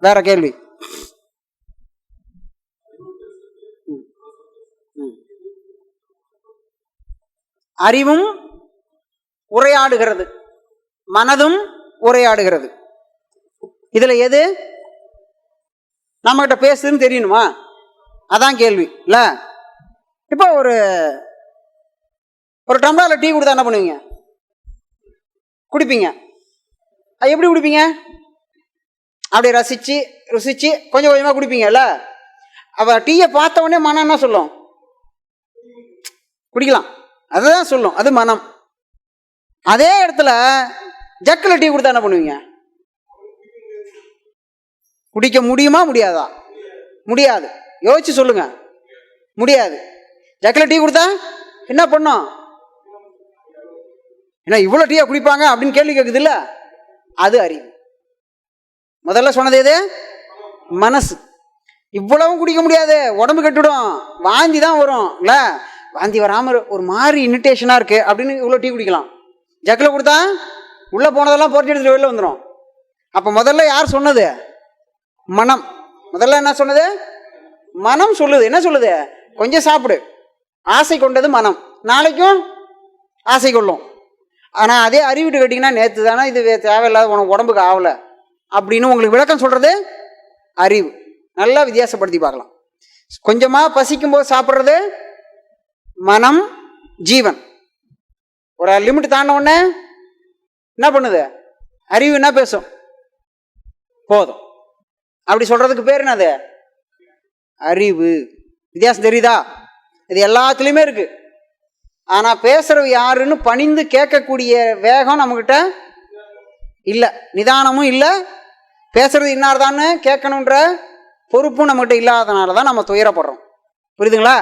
வேற கேள்வி. அறிவும் உரையாடுகிறது. மனதும் உரையாடுகிறது. இதுல எது? நம்மகிட்ட பேசுதுன்னு தெரியணுமா? அதான் கேள்வி இல்ல? இப்போ ஒரு ஒரு டம்ளர்ல டீ கொடுத்தா என்ன பண்ணுவீங்க? குடிப்பீங்க. எப்படி குடிப்பீங்க? அப்படி ரசித்து ருசித்து கொஞ்சம் கொஞ்சமாக குடிப்பீங்கல்ல? அப்போ டீயை பார்த்த உடனே மனம் என்ன சொல்லும்? குடிக்கலாம். அதுதான் சொல்லும். அது மனம். அதே இடத்துல ஜக்கில் டீ கொடுத்தா என்ன பண்ணுவீங்க? குடிக்க முடியுமா முடியாதா? முடியாது. யோசிச்சு சொல்லுங்க. முடியாது. ஜக்கில் டீ கொடுத்தா என்ன பண்ணும்? என்ன இவ்வளோ டீயா குடிப்பாங்க அப்படின்னு கேள்வி கேட்குது இல்லை? அது அறிவு. முதல்ல சொன்னது எது? மனசு. இவ்வளவும் குடிக்க முடியாது உடம்பு கெட்டுடும். வாந்தி தான் வரும். இல்லை? வாந்தி வராமல் ஒரு மாதிரி இன்விடேஷனாக இருக்குது அப்படின்னு இவ்வளோ டீ குடிக்கலாம். ஜக்கில் கொடுத்தா உள்ளே போனதெல்லாம் பொறிச்சு எடுத்துகிட்டு வெளில வந்துடும் அப்போ முதல்ல யார் சொன்னது? மனம். முதல்ல என்ன சொன்னது? மனம் சொல்லுது. என்ன சொல்லுது? கொஞ்சம் சாப்பிடு. ஆசை கொண்டது மனம். நாளைக்கும் ஆசை கொள்ளும். ஆனால் அதே அறிவிட்டு கேட்டிங்கன்னா நேற்று தானே இது தேவையில்லாத உனக்கு உடம்புக்கு ஆகலை அப்படின்னு உங்களுக்கு விளக்கம் சொல்கிறது அறிவு. நல்லா வித்தியாசப்படுத்தி பார்க்கலாம். கொஞ்சமாக பசிக்கும் போது சாப்பிட்றது? மனம் ஜீவன். ஒரு லிமிட் தாண்ட உடனே என்ன பண்ணுது? அறிவு என்ன பேசும்? போதும். அப்படி சொல்றதுக்கு பேர் என்னது? அறிவு. வித்தியாசம் தெரியுதா? இது எல்லாத்துலேயுமே இருக்கு. ஆனால் பேசுகிறவ யாருன்னு பணிந்து கேட்கக்கூடிய வேகம் நம்மக்கிட்ட இல்லை. நிதானமும் இல்லை. பேசுறது இன்னார்தான்னு கேட்கணுன்ற பொறுப்பும் நம்மகிட்ட இல்லாதனால தான் நம்ம துயரப்படுறோம். புரியுதுங்களா?